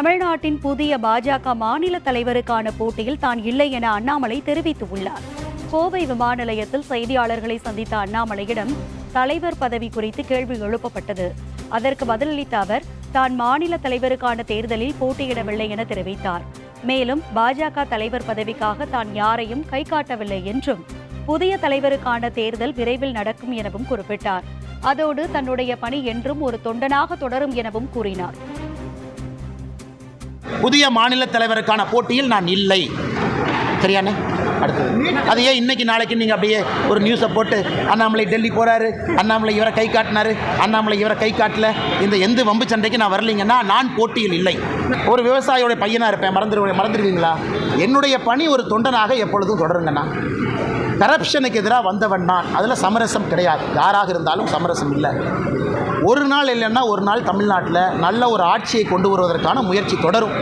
தமிழ்நாட்டின் புதிய பாஜக மாநில தலைவருக்கான போட்டியில் தான் இல்லை என அண்ணாமலை தெரிவித்துள்ளார். கோவை விமான நிலையத்தில் செய்தியாளர்களை சந்தித்த அண்ணாமலையிடம் தலைவர் பதவி குறித்து கேள்வி எழுப்பப்பட்டது. அதற்கு பதிலளித்த அவர் தான் மாநில தலைவருக்கான தேர்தலில் போட்டியிடவில்லை என தெரிவித்தார். மேலும் பாஜக தலைவர் பதவிக்காக தான் யாரையும் கை காட்டவில்லை என்றும் புதிய தலைவருக்கான தேர்தல் விரைவில் நடக்கும் எனவும் குறிப்பிட்டார். அதோடு தன்னுடைய பணி என்றும் ஒரு தொண்டனாக தொடரும் எனவும் கூறினார். புதிய மாநில தலைவருக்கான போட்டியில் நான் இல்லை. சரியாண்ணே அடுத்தது. அது ஏன் இன்னைக்கு நாளைக்கு நீங்கள் அப்படியே ஒரு நியூஸை போட்டு அண்ணாமலை டெல்லி போகிறாரு அண்ணாமலை இவரை கை காட்டினாரு அண்ணாமலை இவரை கை காட்டல இந்த எந்த வம்பு சண்டைக்கு நான் வரலீங்கன்னா நான் போட்டியில் இல்லை. ஒரு விவசாயியோட பையனாக இருப்பேன் மறந்துடு மறந்துடுவீங்களா என்னுடைய பணி ஒரு தொண்டனாக எப்பொழுதும் தொடருங்கண்ணா. கரப்ஷனுக்கு எதிராக வந்தவன் நான். அதில் சமரசம் கிடையாது. யாராக இருந்தாலும் சமரசம் இல்லை. ஒரு நாள் இல்லைன்னா ஒரு நாள் தமிழ்நாட்டில் நல்ல ஒரு ஆட்சியை கொண்டு வருவதற்கான முயற்சி தொடரும்.